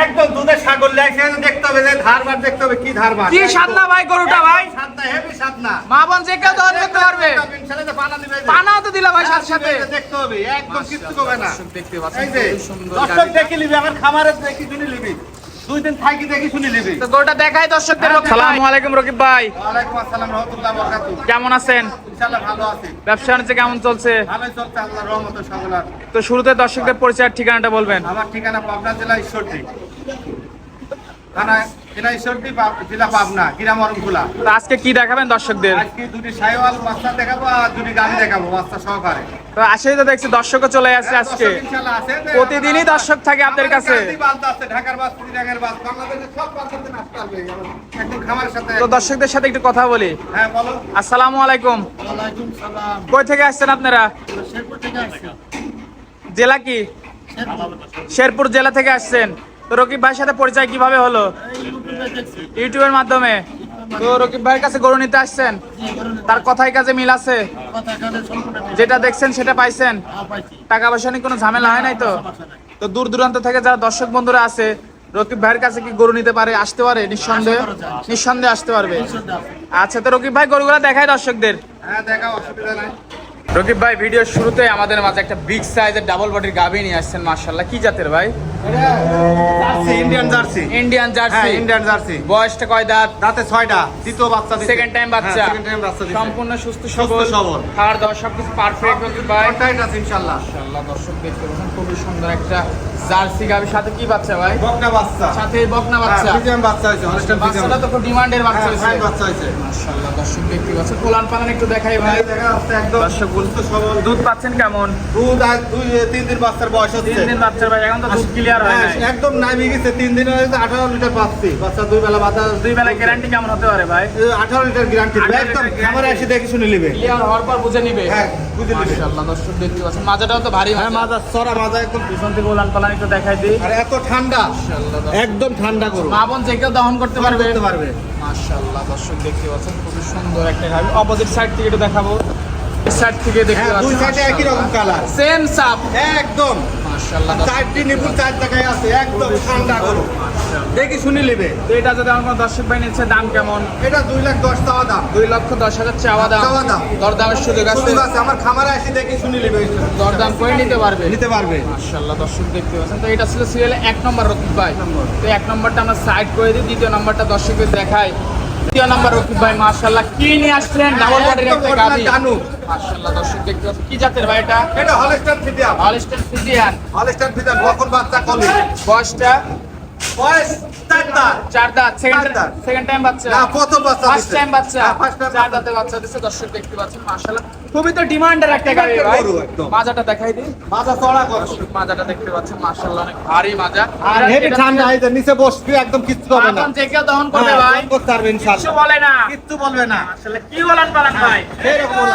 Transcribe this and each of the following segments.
একদম দুধের সাগর লেগেছে দেখতে হবে যে ধারবার দেখতে হবে কি ধারবার কি সাদনা ভাই গরুটা ভাই? সাদনা হেভি সাদনা মা বোন যে কেউ দহন করতে পারবে। পানাও তো দিলা ভাই সাথে সাথে। দেখতে হবে একদম না। দেখতে পাচ্ছেন দর্শক দেখে নিবি আমার খামারে দেখি শুনে নিবি। দুই দিন থাকি দেখি শুনে নিবি। তো গরুটা দেখাই দর্শকদের আলাইকুম রকিব ভাই। আসসালাম রহমতুল্লাহ কেমন আছেন? ব্যবসা কেমন চলছে। তো শুরুতে দর্শকদের পরিচয় ঠিকানাটা বলবেন। আমার ঠিকানা পাবনা জেলা ঈশ্বরদী। থানা জেলা ঈশ্বরদী পাব- জেলা পাবনা গ্রাম অরমখোলা তো আজকে কি দেখাবেন দর্শকদের? আজকে দুটি সাইওয়াল বাচ্চা দেখাবো আর দুটি গাড়ি দেখাবো বাচ্চা সহকারে। তো আসেই তো দেখছি দর্শকও চলে আসছে আজকে। দর্শক ইনশাআল্লাহ আছে। প্রতিদিনই দর্শক থাকে আপনাদের কাছে। তো দর্শকদের সাথে একটু কথা বলি। হ্যাঁ আসসালামু আলাইকুম। কই থেকে আসছেন আপনারা? জেলা কি? শেরপুর। জেলা থেকে আসছেন। তো রকিব ভাইয়ের সাথে পরিচয় কীভাবে হলো? ইউটিউবের মাধ্যমে। তো রকিব ভাইয়ের কাছে গরু নিতে আসছেন? তার কথাই কাজে মিল আছে। যেটা দেখছেন সেটা পাইছেন। টাকা পয়সা নিয়ে কোনো ঝামেলা হয় নাই তো? তো দূর দূরান্ত থেকে যারা দর্শক বন্ধুরা আছে রকিব ভাইয়ের কাছে কি গরু নিতে পারে আসতে পারে? নিঃসন্দেহে? নিঃসন্দেহে আসতে পারবে। আচ্ছা তো রকিব ভাই গরুগুলো দেখায় দর্শকদের। হ্যাঁ দেখা অসুবিধা নাই। রকিব ভাই ভিডিওর শুরুতে আমাদের মাঝে একটা বিগ সাইজের ডাবল বডির গাভি নিয়ে আসছেন মার্শাল্লাহ কি জাতের ভাই? Indian jersey. Indian jersey. Indian jersey. বয়সটা কয় দাঁত? দাঁতে ছয়টা দ্বিতীয় বাচ্চা সেকেন্ড টাইম বাচ্চা। সেকেন্ড টাইম বাচ্চা সম্পূর্ণ সুস্থ সুস্থ সবল। সবল। খাওয়ার দাওয়া সবকিছু পারফেক্ট রকিব ভাই কন্টাক্ট আছে ইনশাআল্লাহ মাশাআল্লাহ দর্শক দেখতে পাচ্ছেন খুবই সুন্দর একটা জার্সি গাভির সাথে কি বাচ্চা ভাই? বকনা বাচ্চা। সাথে বকনা বাচ্চা। ফিজিয়াম বাচ্চা হয়েছে হলস্টাইন ফিজিয়াম বাচ্চাটা তো খুব ডিমান্ডের বাচ্চা হ্যাঁ বাচ্চা হয়েছে। মাশাআল্লাহ দর্শক দেখতে পাচ্ছেন। কোলান পালান একটু দেখাই ভাই। ভাই দেখা যাচ্ছে একদম দর্শক সুস্থ সবল। দুধ পাচ্ছেন কেমন? দুধ আর দুই তিন দিন বাচ্চার বয়স হচ্ছে। তিন দিন বাচ্চার ভাই এখন তো দুধ ক্লিয়ার হয় হ্যাঁ, নাই। একদম নামি গেছে। তিন দিন হয়েছে আঠারো লিটার পাচ্ছি। বাচ্চা দুই বেলা বাচ্চা দুই বেলা গ্যারান্টি কেমন হতে পারে ভাই? আঠারো লিটার গ্যারান্টি একদম লিটার এসে দেখে শুনে নিবে। ক্লিয়ার হওয়ার পর বুঝে নিবে। হ্যাঁ বুঝে নিবে। মাশাআল্লাহ দর্শক দেখতে পাচ্ছেন। মাজাটাও তো ভারী হ্যাঁ মাজা। মাজা সরা মাজা একদম। পিছন থেকে উলান পালান একটু দেখাই দিই। আর এত ঠান্ডা। একদম ঠান্ডা করো মা বোন যে কেউ দহন করতে পারবে। করতে পারবে। মাশাআল্লাহ দর্শক দেখতে পাচ্ছেন। খুবই সুন্দর একটা গাড়ি। অপোজিট সাইড থেকে একটু দেখাবো। সাইড থেকে দেখতে হ্যাঁ দুই সাইডে একই রকম কালার সেম সাপ একদম। মাশাআল্লাহ। চারটি নিপুর চার জায়গায় আছে একদম ঠান্ডা করো দেখি শুনে নিবে তো এটা যদি আমার দর্শক ভাই নিচ্ছে দাম কেমন? এটা দুই লাখ দশ টাকা দাম। দুই লক্ষ দশ হাজার চাওয়া দাম। চাওয়া দাম। দরদামের সুযোগ আছে। আমার খামারে এসে দেখি শুনে নিবে দরদাম করে নিতে পারবে। নিতে পারবে। মাশাআল্লাহ দর্শক দেখতে পাচ্ছেন। তো এটা ছিল সিরিয়ালে এক নম্বর রকিব ভাই। তো এক নম্বরটা আমরা সাইড করে দিই দ্বিতীয় নম্বরটা দর্শকের দেখাই। দ্বিতীয় নাম্বার রফিক ভাই মাশাআল্লাহ কি নিয়ে আসছেন ডাবল বডির একদম একটা গাবি জানু। মাশাআল্লাহ দর্শক দেখতে পাচ্ছেন কি জাতের ভাই এটা? এটা Holstein Friesian Holstein Friesian Holstein Friesian বকন বাচ্চা কলি। বয়সটা? বয়স চার দাঁত। চার দাঁত। সেকেন্ড টাইম বাচ্চা। না প্রথম বাচ্চা ফার্স্ট টাইম বাচ্চা। first time চার দাঁতে বাচ্চা দিছে দর্শক দেখতে পাচ্ছেন মাশাআল্লাহ। খুবই তো ডিমান্ডের একটা গাড়ি ভাই। একদম। মাজাটা দেখাই দিই। মাজা চড়া করো। মাজাটা দেখতে পাচ্ছেন মাশাআল্লাহ অনেক ভারী মাজা। আর হেভি ঠান্ডা এই নিচে বসবি একদম কিচ্ছু হবে না। এখন যে কেউ দহন করবে হ্যাঁ, ভাই। করতে পারবে কিছু বলে না। কিচ্ছু বলবে না। আসলে কি বলেন ভাই? এরকম।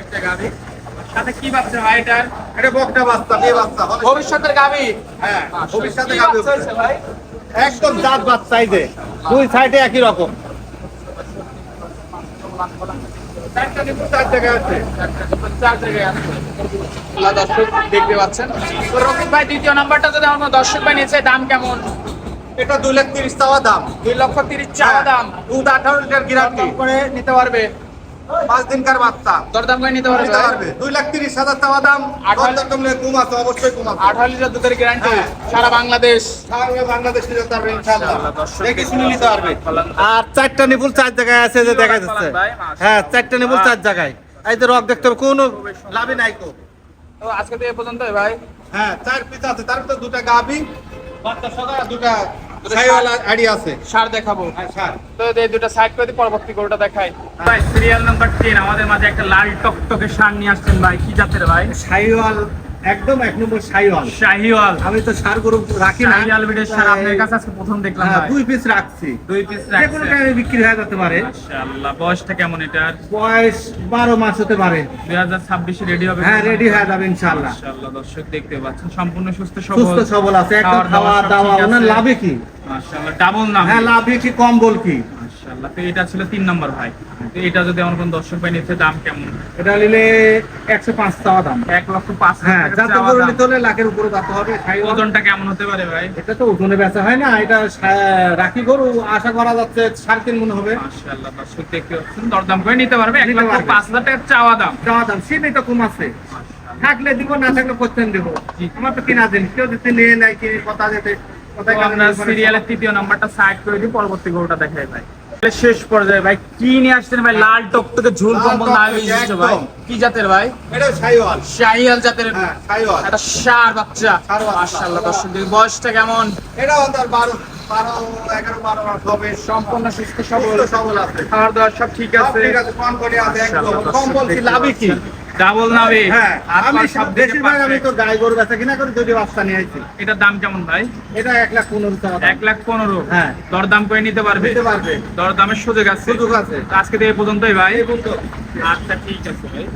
একটা গাভি সাথে কি বাচ্চা এটার? এটা বকনা বাচ্চা মেয়ে বাচ্চা ভবিষ্যতের গাভি। হ্যাঁ ভবিষ্যতে কি গাবে ভাই? একদম জাত বাচ্চা যে। দুই সাইডে একই রকম। দর্শক দেখতে পাচ্ছেন। রকিব ভাই দ্বিতীয় নাম্বারটা যদি আমার দর্শক ভাই নিয়েছে দাম কেমন? এটা দুই লাখ তিরিশ টাকা দাম। দুই লক্ষ তিরিশ চাওয়া দাম। দুধ আঠারো লিটার গ্যারান্টি করে নিতে পারবে? পাঁচ দিনকার বাচ্চা। দরদাম করে নিতে পারবে দুই লাখ তিরিশ হাজার টাকা দাম। আঠারো- কমলে কম আছে অবশ্যই কম আছে। আঠারো লিটার দুধের গ্যারান্টি। সারা বাংলাদেশ। সারা বাংলাদেশ নিতে পারবে দেখে শুনে নিতে পারবে। আর চারটা নিপুল চার জায়গায় আছে যে দেখা যাচ্ছে। হ্যাঁ চারটা নিপুল চার জায়গায়। এই যে রক দেখতে হবে কোনো লাভই নাই তো আজকে তো এ পর্যন্ত ভাই। হ্যাঁ চার পিস আছে তার ভিতরে দুটা গাবি বাচ্চা সদা দুটা আড়ি আছে। সার দেখাবো। হ্যাঁ সার। তো এই দুটো সাইড করে পরবর্তী গরুটা দেখাই। ভাই সিরিয়াল নাম্বার টেন আমাদের মাঝে একটা লাল টকটকে সার নিয়ে আসছেন ভাই কি জাতের ভাই? সাইওয়াল একদম এক নম্বর সাইওয়াল শাহিওয়াল। আমি তো সার গরু রাখি না। শাহিওয়াল বিটের সার আপনার কাছে আজকে প্রথম দেখলাম হ্যাঁ, দুই পিস রাখছি। দুই পিস যে কোনো টাইমে বিক্রি হয়ে যেতে পারে। মাশাআল্লাহ বয়সটা কেমন এটার? বয়স বারো মাস হতে পারে। দুই হাজার ছাব্বিশে রেডি হবে হ্যাঁ রেডি হয়ে যাবে ইনশাল্লাহ মাশাআল্লাহ দর্শক দেখতে পাচ্ছেন সম্পূর্ণ সুস্থ সবল। সুস্থ সবল আছে। একদম খাওয়া দাওয়া ওনার লাভে কি? মাশাআল্লাহ ডাবল নাম। হ্যাঁ লাভে কি কম বল কি? তো এটা ছিল তিন নম্বর ভাই। তো এটা যদি আমার কোন দর্শক ভাই নিতে দাম কেমন? এটা নিলে একশো পাঁচ চাওয়া দাম। এক লক্ষ পাঁচ হ্যাঁ যাতে নিতে হলে লাখের উপরে যাতে হবে ওজনটা কেমন হতে পারে ভাই? এটা তো ওজনে বেচা হয় না এটা রাখি গরু আশা করা যাচ্ছে সাড়ে তিন মনে হবে। মাশাআল্লাহ দেখতে দরদাম করে নিতে পারবে এক লক্ষ পাঁচ হাজার টাকা চাওয়া দাম। চাওয়া দাম সেটাই তো কম আছে। থাকলে দিব না থাকলে কোশ্চেন দেবো। আমার তো কিনা দিন কেউ যদি নিয়ে নেয় কি কথা যেতে। সিরিয়ালের তৃতীয় নাম্বারটা সাইড করে দিই পরবর্তী গরুটা দেখাই ভাই। শেষ পর্যায়ে ভাই কি নিয়ে আসছেন ভাই? লাল টকটকে ঝুল কম্বল না টকটকে, ভাই। কি জাতের ভাই? এটা শাইওয়াল। শাইওয়াল জাতের। হ্যাঁ সাইওয়াল একটা সার বাচ্চা। মাশাআল্লাহ দর্শক বয়সটা কেমন? এটা অন্তর বারো বারো এগারো বারো মাস হবে। সম্পূর্ণ সুস্থ সবল। সবল আছে। খাওয়ার দাওয়ার সব ঠিক আছে? কম্বল কি লাভই কি? ডাবল নাবে। হ্যাঁ আমি সব বেশিরভাগ আমি তো গাই গরু বেচা কিনা করি যদি বাচ্চা নিয়ে আইছি। এটার দাম কেমন ভাই? এটা এক লাখ পনেরো টাকা দাম। এক লাখ পনেরো। হ্যাঁ। দরদাম করে নিতে পারবে? নিতে পারবে। দরদামের সুযোগ আছে। সুযোগ আছে। আজকে থেকে পর্যন্তই ভাই। আচ্ছা ঠিক আছে ভাই।